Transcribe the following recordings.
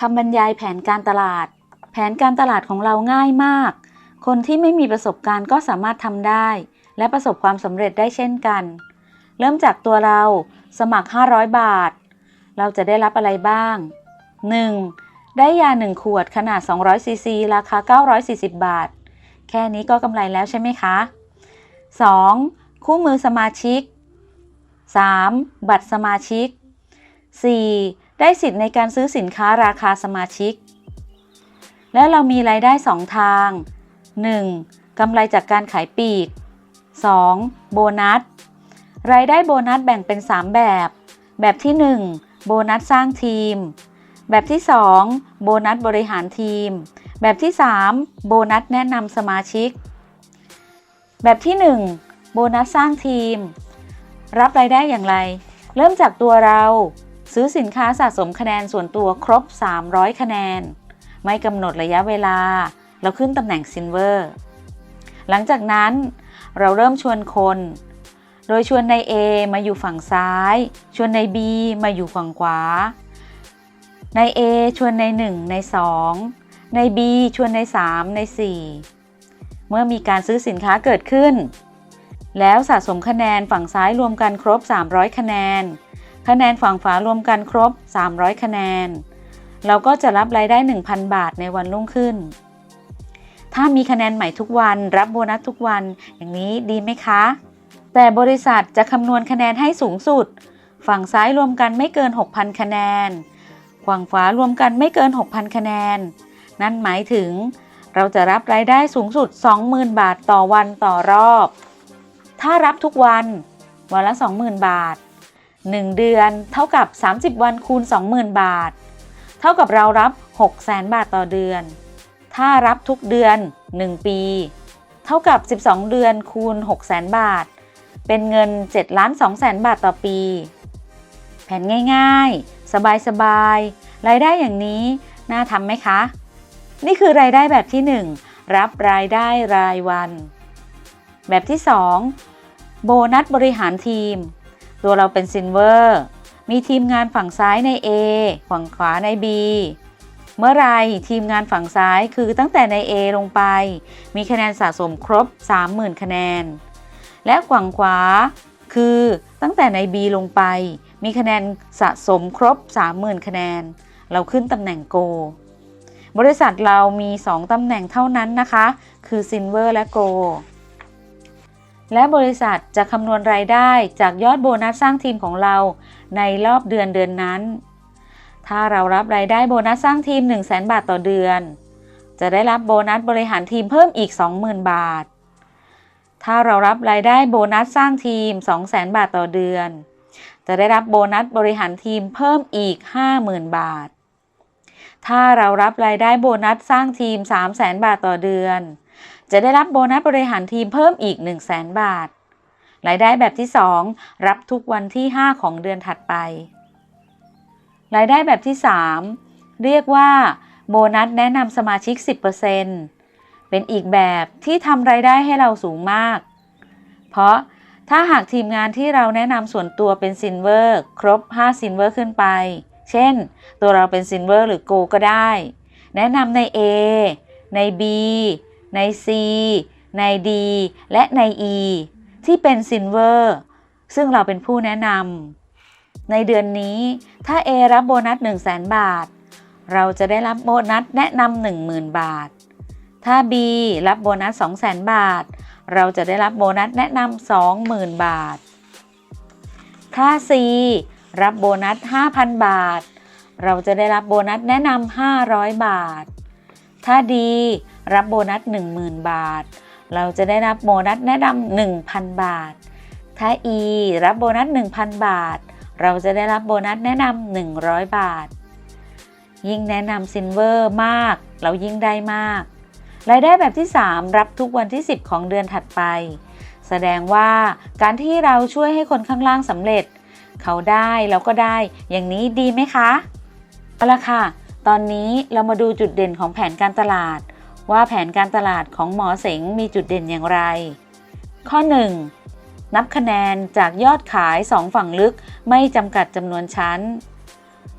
คำบรรยายแผนการตลาด แผนการตลาดของเราง่ายมาก คนที่ไม่มีประสบการณ์ก็สามารถทำได้ และประสบความสำเร็จได้เช่นกัน เริ่มจากตัวเราสมัคร 500 บาท เราจะได้รับอะไรบ้าง 1. ได้ยา 1 ขวดขนาด 200 ซีซี ราคา 940 บาท แค่นี้ก็กำไรแล้วใช่ไหมคะ 2. คู่มือสมาชิก 3. บัตรสมาชิก 4. ได้สิทธิ์ในการซื้อสินค้าราคาสมาชิก และเรามีรายได้ 2 ทาง 1. กำไรจากการขายปลีก 2. โบนัส รายได้โบนัสแบ่งเป็น 3 แบบ แบบที่ 1 โบนัสสร้างทีม แบบที่ 2 โบนัสบริหารทีม แบบที่ 3 โบนัสแนะนำสมาชิก แบบที่ 1 โบนัสสร้างทีม รับรายได้อย่างไร เริ่มจากตัวเรา ซื้อสินค้าสะสมคะแนนส่วนตัวครบ 300 คะแนน ไม่กำหนดระยะเวลา เราขึ้นตำแหน่งซินเวอร์หลังจากนั้นเราเริ่มชวนคน โดยชวนใน A มาอยู่ฝั่งซ้าย ชวนใน B มาอยู่ฝั่งขวาใน A ชวนใน1ใน2ใน B ชวนใน3ใน4เมื่อมีการซื้อสินค้าเกิดขึ้น แล้วสะสมคะแนนฝั่งซ้ายรวมกันครบ 300 คะแนน คะแนนฝั่งขวารวมกันครบ 300 คะแนน เราก็จะรับรายได้ 1,000 บาทในวันรุ่งขึ้น ถ้ามีคะแนนใหม่ทุกวัน รับโบนัสทุกวัน อย่างนี้ดีไหมคะ แต่บริษัทจะคำนวณคะแนนให้สูงสุด ฝั่งซ้ายรวมกันไม่เกิน 6,000 คะแนน ฝั่งขวารวมกันไม่เกิน 6,000 คะแนน นั่นหมายถึง เราจะรับรายได้สูงสุด 20,000 บาทต่อวันต่อรอบ ถ้ารับทุกวัน วันละ 20,000 บาท 1 เดือน เท่ากับ 30 วันคูณ 20,000 บาท เท่ากับเรารับ 600,000บาทต่อเดือน ถ้ารับทุกเดือน 1 ปี เท่ากับ 12 เดือนคูณ 600,000บาท เป็นเงิน7ล้าน2แสนบาทต่อปี แผนง่ายๆ สบายๆ รายได้อย่างนี้น่าทำไหมคะ นี่คือรายได้แบบที่ 1 รับรายได้รายวัน แบบที่ 2 โบนัสบริหารทีม ตัวเราเป็นซินเวอร์ มีทีมงานฝั่งซ้ายใน A ฝั่งขวาใน B เมื่อไรทีมงานฝั่งซ้ายคือตั้งแต่ใน A ลงไป มีคะแนนสะสมครบ 30,000 คะแนน และฝั่งขวาคือตั้งแต่ใน B ลงไป มีคะแนนสะสมครบ 30,000 คะแนน เราขึ้นตำแหน่งโก บริษัทเรามี 2ตำแหน่งเท่านั้นนะคะ คือ Silver และ Gold และบริษัทจะคำนวณรายได้จากยอดโบนัสสร้างทีมของเรา ในรอบเดือนเดือนนั้น ถ้าเรารับรายได้โบนัสสร้างทีม 1 0 0 0 0แบาทต่อเดือน จะได้รับโบนัสบริหารทีมเพิ่มอีก 20,000 บาท ถ้าเรารับรายได้โบนัสสร้างทีม 200,000 บาทต่อเดือน จะได้รับโบนัสบริหารทีมเพิ่มอีก 50,000 บาท ถ้าเรารับรายได้โบนัสสร้างทีม 300,000 บาทต่อเดือน จะได้รับโบนัสบริหารทีมเพิ่มอีก 1 0 0 0 0 0 บาท รายได้แบบที่ 2 รับทุกวันที่ 5 ของเดือนถัดไป รายได้แบบที่ 3 เรียกว่าโบนัสแนะนำสมาชิก 10%เป็นอีกแบบที่ทำรายได้ให้เราสูงมาก เพราะถ้าหากทีมงานที่เราแนะนำส่วนตัวเป็นซินเวอร์ครบ 5 ซินเวอร์ขึ้นไป เช่น ตัวเราเป็นซินเวอร์หรือโกก็ได้ แนะนำใน A ใน B ใน C ใน D และใน E ที่เป็นซินเวอร์ซึ่งเราเป็นผู้แนะนำในเดือนนี้ถ้า A รับโบนัส 1 0 0 0 0 0 บาท เราจะได้รับโบนัสแนะนำ10,000 บาท ถ้า B รับโบนัส 200,000 บาท เราจะได้รับโบนัสแนะนำ20,000 บาท ถ้า C รับโบนัส 5,000 บาท เราจะได้รับโบนัสแนะนำ500 บาท ถ้า D รับโบนัส 10,000 บาท เราจะได้รับโบนัสแนะนำ1,000 บาท ถ้า E รับโบนัส 1,000 บาท เราจะได้รับโบนัสแนะนำ100 บาท ยิ่งแนะนำซินเวอร์มาก เรายิ่งได้มาก รายได้แบบที่ 3 รับทุกวันที่ 10 ของเดือนถัดไป แสดงว่าการที่เราช่วยให้คนข้างล่างสำเร็จ เขาได้เราก็ได้ อย่างนี้ดีไหมคะเอาละค่ะตอนนี้เรามาดูจุดเด่นของแผนการตลาด ว่าแผนการตลาดของหมอเสงมีจุดเด่นอย่างไร ข้อ 1. นับคะแนนจากยอดขาย 2 ฝั่งลึกไม่จำกัดจำนวนชั้น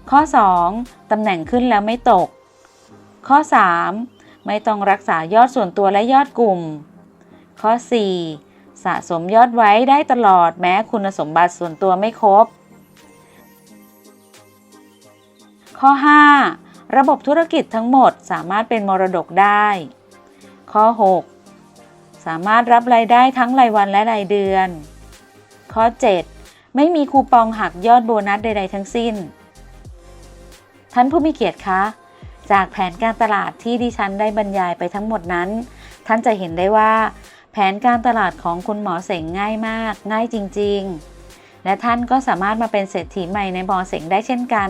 ข้อ 2. ตำแหน่งขึ้นแล้วไม่ตก ข้อ 3. ไม่ต้องรักษายอดส่วนตัวและยอดกลุ่ม ข้อ 4. สะสมยอดไว้ได้ตลอดแม้คุณสมบัติส่วนตัวไม่ครบ ข้อ 5. ระบบธุรกิจทั้งหมดสามารถเป็นมรดกได้ ข้อ 6. สามารถรับรายได้ทั้งรายวันและรายเดือน ข้อ 7. ไม่มีคูปองหักยอดโบนัสใด ๆ ทั้งสิ้น ท่านผู้มีเกียรติคะ จากแผนการตลาดที่ดิฉันได้บรรยายไปทั้งหมดนั้น ท่านจะเห็นได้ว่า แผนการตลาดของคุณหมอเสงง่ายมาก ง่ายจริง ๆ และท่านก็สามารถมาเป็นเศรษฐีใหม่ในหมอเสงได้เช่นกัน